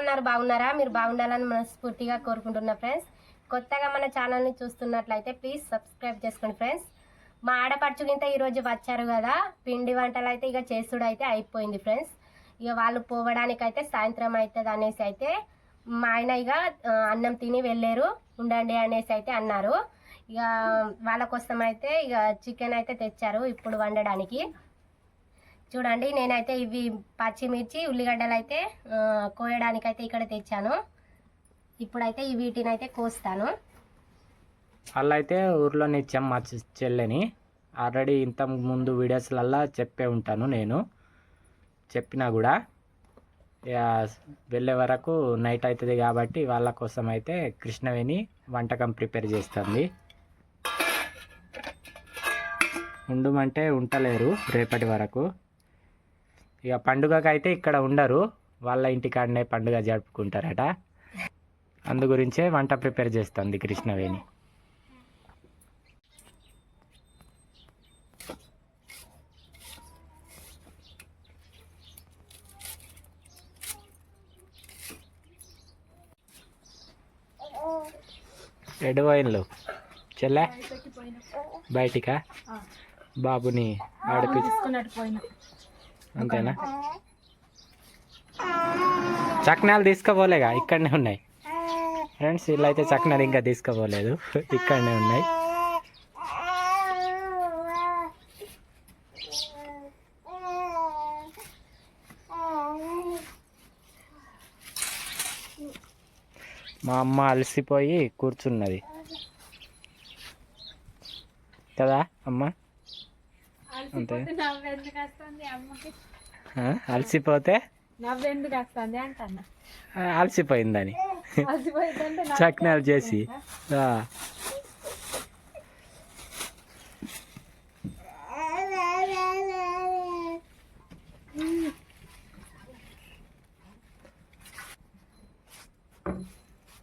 ఉన్నారు బాగున్నారా? మీరు బాగుండాలని మనస్ఫూర్తిగా కోరుకుంటున్నా ఫ్రెండ్స్. కొత్తగా మన ఛానల్ని చూస్తున్నట్లయితే ప్లీజ్ సబ్స్క్రైబ్ చేసుకోండి ఫ్రెండ్స్. మా ఆడపడుచుకింత ఈరోజు వచ్చారు కదా పిండి వంటలు అయితే ఇక చేసుడు అయితే అయిపోయింది ఫ్రెండ్స్. ఇక వాళ్ళు పోవడానికి అయితే సాయంత్రం అవుతుంది అనేసి అయితే మా ఆయన ఇక అన్నం తిని వెళ్ళారు. ఉండండి అనేసి అయితే అన్నారు. ఇక వాళ్ళ కోసం అయితే ఇక చికెన్ అయితే తెచ్చారు ఇప్పుడు వండడానికి. చూడండి నేనైతే ఇవి పచ్చిమిర్చి ఉల్లిగడ్డలు అయితే కోయడానికైతే కోయడానికి అయితే ఇక్కడ తెచ్చాను. ఇప్పుడైతే ఈ వీటిని అయితే కోస్తాను. అలా అయితే ఊర్లోనే ఇచ్చాం మా చెల్లెని. ఆల్రెడీ ఇంత ముందు వీడియోస్లల్లా చెప్పే ఉంటాను నేను. చెప్పినా కూడా. వెళ్ళే వరకు నైట్ అవుతుంది కాబట్టి వాళ్ళ కోసం అయితే కృష్ణవేణి వంటకం ప్రిపేర్ చేస్తుంది. ఉండమంటే ఉంటలేరు రేపటి వరకు. ఇక పండుగకి అయితే ఇక్కడ ఉండరు. వాళ్ళ ఇంటికాడనే పండుగ జరుపుకుంటారట. అందు గురించే వంట ప్రిపేర్ చేస్తుంది కృష్ణవేణి. ఎడు వైన్లు. చెల్లె బయటికా బాబుని ఆడిపి అంతేనా? చక్నాలు తీసుకోపోలేగా ఇక్కడనే ఉన్నాయి. ఫ్రెండ్స్ వీళ్ళు అయితే చక్నాలు ఇంకా తీసుకోపోలేదు. ఇక్కడనే ఉన్నాయి. మా అమ్మ అలసిపోయి కూర్చున్నది. కదా అమ్మ? అంతే అలసిపోతే నవ్వెందుకు వస్తుంది అంటన్నా. ఆ, అలసిపోయిందని. చక్నాలు చేసి.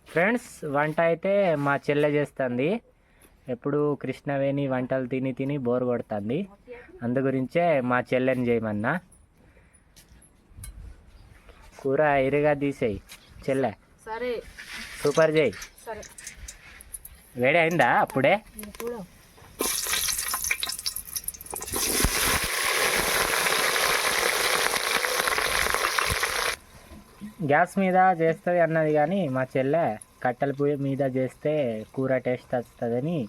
ఫ్రెండ్స్ వంట అయితే మా చెల్లె చేస్తుంది. ఎప్పుడు కృష్ణవేణి వంటలు తిని తిని బోర్ కొడుతుంది. అందు గురించే మా చెల్లెని చేయమన్నా. కూర ఇరుగా తీసేయి చెల్లె. సరే. సూపర్ చేయి. సరే. వేడి అయిందా అప్పుడే? గ్యాస్ మీద చేస్తుంది అన్నది కానీ మా చెల్లె కట్టెల పొయ్యి మీద చేస్తే కూర టేస్ట్ వస్తుందని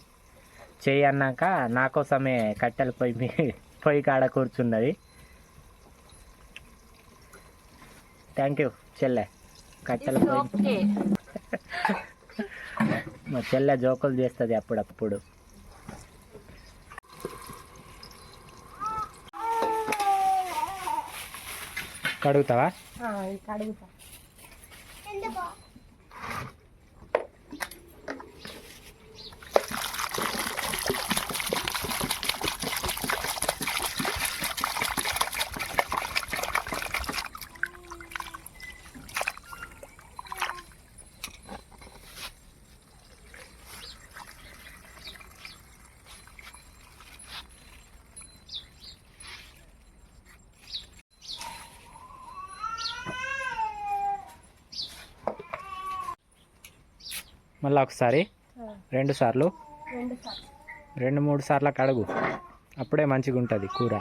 చెయ్యి అన్నాక నా కోసమే కట్టెల పొయ్యి మీ పొయ్యి కాడ కూర్చున్నది. థ్యాంక్ యూ చెల్లె. కట్టెల పొయ్యి మా చెల్లె జోకులు చేస్తుంది అప్పుడప్పుడు. కడుగుతావా? కడుగుతా. మళ్ళీ ఒకసారి. రెండు సార్లు. రెండు మూడు సార్లు కడుగు అప్పుడే మంచిగా ఉంటుంది కూర.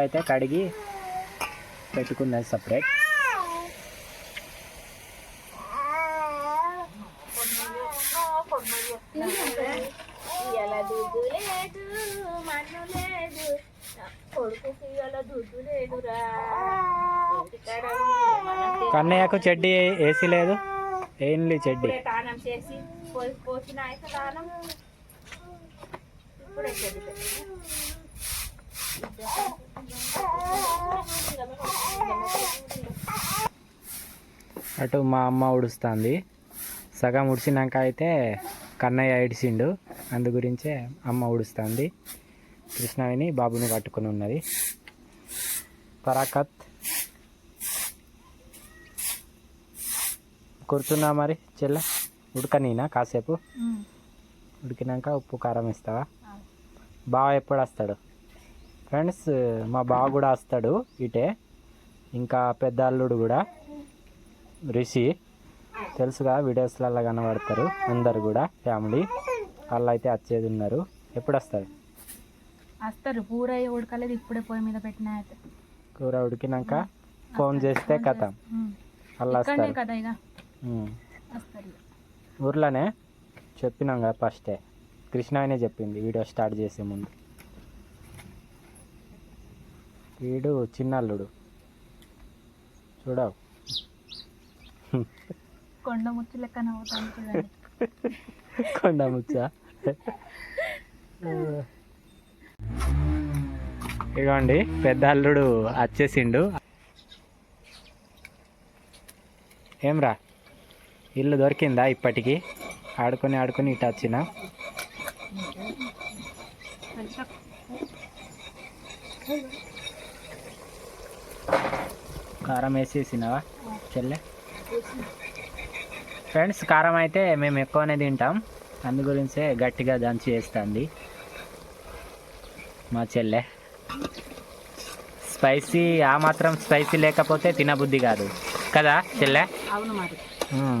గుడ్లు అయితే కడిగి పెట్టుకున్నది సపరేట్ కన్నయ్యకు చెడ్డి ఏసీ లేదు ఏంది చెడ్డి? ఇప్పుడే అటు మా అమ్మ ఉడుస్తుంది. సగం ఉడిసినాక అయితే కన్నయ్య ఏడిసిండు. అందు గురించే అమ్మ ఉడుస్తుంది. కృష్ణవేణి బాబుని పట్టుకుని ఉన్నది. పరాకత్. కూర్చున్నా మరి చెల్ల? ఉడకనీనా కాసేపు? ఉడికినాక ఉప్పు కారం ఇస్తావా బావ ఎప్పుడు వస్తాడు? ఫ్రెండ్స్ మా బావ కూడా వస్తాడు ఇటే. ఇంకా పెద్ద అల్లుడు కూడా. రిషి. తెలుసుగా వీడియోస్లలో కనబడతారు అందరు కూడా ఫ్యామిలీ. వాళ్ళు అయితే వచ్చేది ఉన్నారు. ఎప్పుడు వస్తారు. వస్తారు పూర ఉడకలేదు ఇప్పుడే పొయ్యి మీద పెట్టిన అయితే. కూర ఉడికినాక ఫోన్ చేస్తే కథ. వాళ్ళు వస్తారు. ఊర్లోనే చెప్పినాం కదా ఫస్టే. కృష్ణ చెప్పింది వీడియో స్టార్ట్ చేసే ముందు. వీడు చిన్న అల్లుడు చూడవు. కొండ ముచ్చు లెక్క నవ్వుతాను కొండ ముచ్చ? ఇగోండి పెద్ద అల్లుడు వచ్చేసిండు ఏమ్రా? ఇల్లు దొరికిందా ఇప్పటికి? ఆడుకొని ఆడుకొని ఇటు వచ్చిన? కారం వేసేసినావా? చెల్లె? ఫ్రెండ్స్ కారం అయితే మేము ఎక్కువనే తింటాం. అందు గురించే గట్టిగా దంచి వేస్తుంది. మా చెల్లె. స్పైసీ ఆ మాత్రం స్పైసీ లేకపోతే తినబుద్ధి కాదు. కదా చెల్లె? అవును మరి.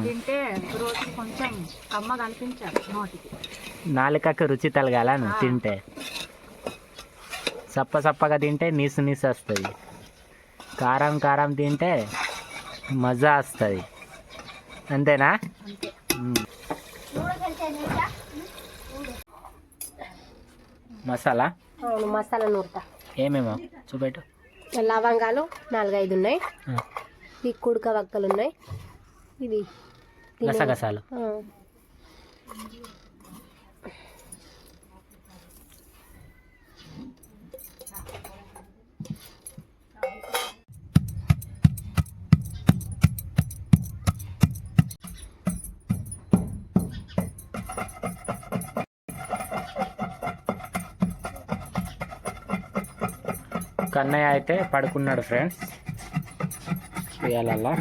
తింటే రోజు కొంచెం కమ్మగా అనిపించాలి నోటికి. నాలుకకు రుచి తలగాల తింటే. సప్ప సప్పగా తింటే నీసు నీసు వస్తుంది. కారం కారం తింటే మజా వస్తుంది. అంతేనా. మసాలా? మసాలా నూరుతా. ఏమేమో? చూపెట్టు. లవంగాలు నాలుగైదు ఉన్నాయి. ఈ కుడక వక్కలు ఉన్నాయి. ఇది గసగసాలు. కన్నయ్య అయితే పడుకున్నాడు ఫ్రెండ్స్ ఉయ్యాలల్లా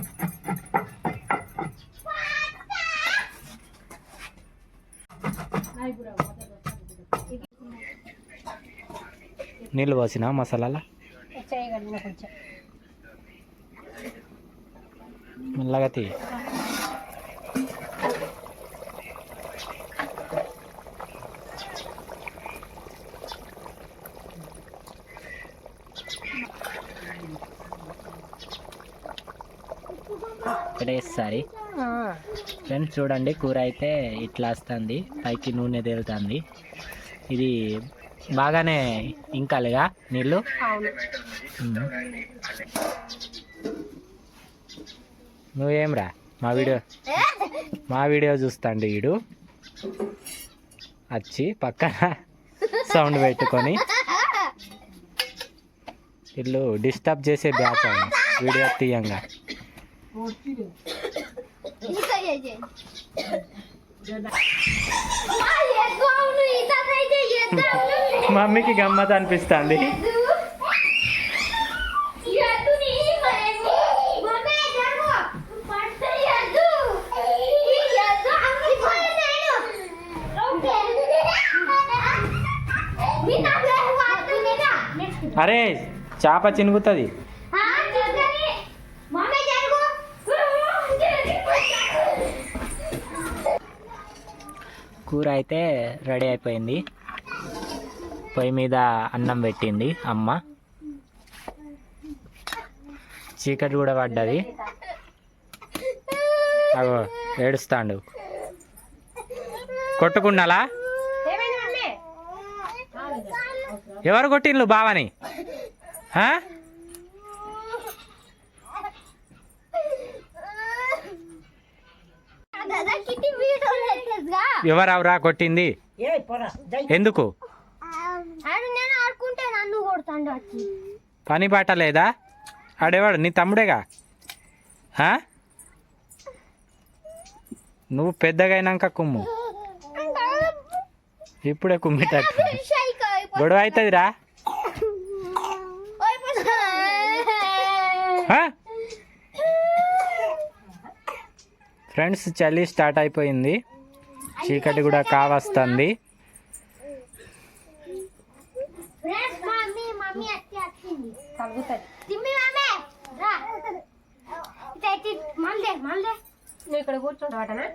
నీళ్ళు పోసిన మసాలాలా? కొంచెం. మెల్లగా తీ ఒకటేసారి. ఫ్రెండ్స్ చూడండి కూర అయితే ఇట్లా వస్తుంది. పైకి నూనె తేలుతుంది. ఇది బాగానే ఇంకాలిగా నీళ్ళు? అవును. ఉమ్. నువ్వేం రా మా వీడియో మా వీడియో చూస్తాండి వీడు వచ్చి పక్కన సౌండ్ పెట్టుకొని వీళ్ళు డిస్టర్బ్ చేసే బ్యాచ్ వీడియో తీయంగా. మమ్మీకి గమ్మత్ అనిపిస్తుంది. అరే చేప చినుగుతుంది. కూర అయితే రెడీ అయిపోయింది. పొయ్యి మీద అన్నం పెట్టింది అమ్మ. చీకటి కూడా పడ్డది. అగో ఏడుస్తాండు. కొట్టుకున్నాలా? ఎవరు కొట్టిండ్లు బావని? ఎవరెవరా కొట్టింది? ఎందుకు? ఆడు నేను ఆడుకుంటే నన్ను కొడతాడు వచ్చి పని బాట లేదా? ఆడేవాడు నీ తమ్ముడేగా? నువ్వు పెద్దగా అయినాక కుమ్ము. ఇప్పుడే కుమ్మిటట్టు. గొడవ అవుతుందిరా ఫ్రెండ్స్ చలి స్టార్ట్ అయిపోయింది. చీకటి కూడా కావస్తుంది. ఇక్కడ కూర్చుంటావటనా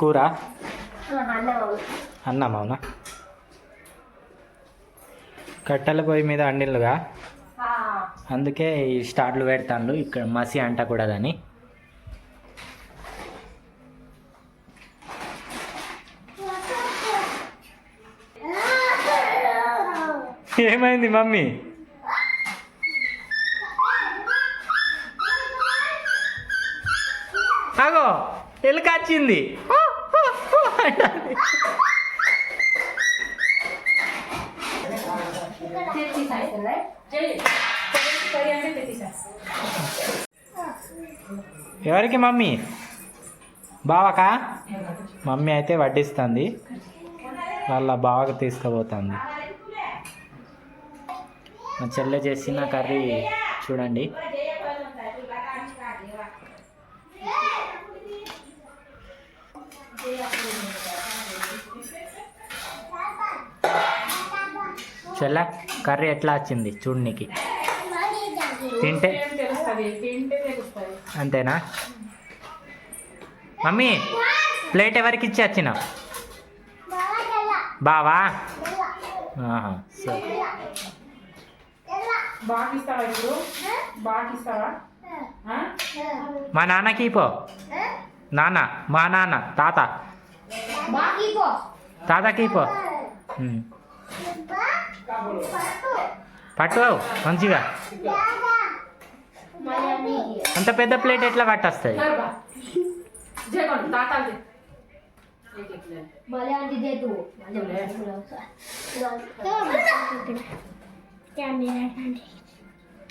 కూర? అన్నం అవునా కట్టెల పొయ్యి మీద అండిల్లుగా? అందుకే ఈ స్టార్లు పెడతాను ఇక్కడ మసి అంటకూడదని ఏమైంది మమ్మీ? అగో ఎలుక వచ్చింది. ఎవరికి మమ్మీ? బావకా? మమ్మీ అయితే వడ్డిస్తుంది. వాళ్ళ బావకు తీసుకుపోతుంది. మా చెల్లె చేసిన కర్రీ చూడండి. చెల్ల కర్రీ ఎట్లా వచ్చింది? చూడనికి తింటే అంతేనా? మమ్మీ ప్లేట్ ఎవరికి ఇచ్చి వచ్చిన బావా? సరే? మా నాన్నకి పో నాన్న మా నాన్న తాత. తాతకి పో ఉమ్. పట్టు మంచిగా అంత పెద్ద ప్లేట్ ఎట్లా పట్టొస్తుంది బా.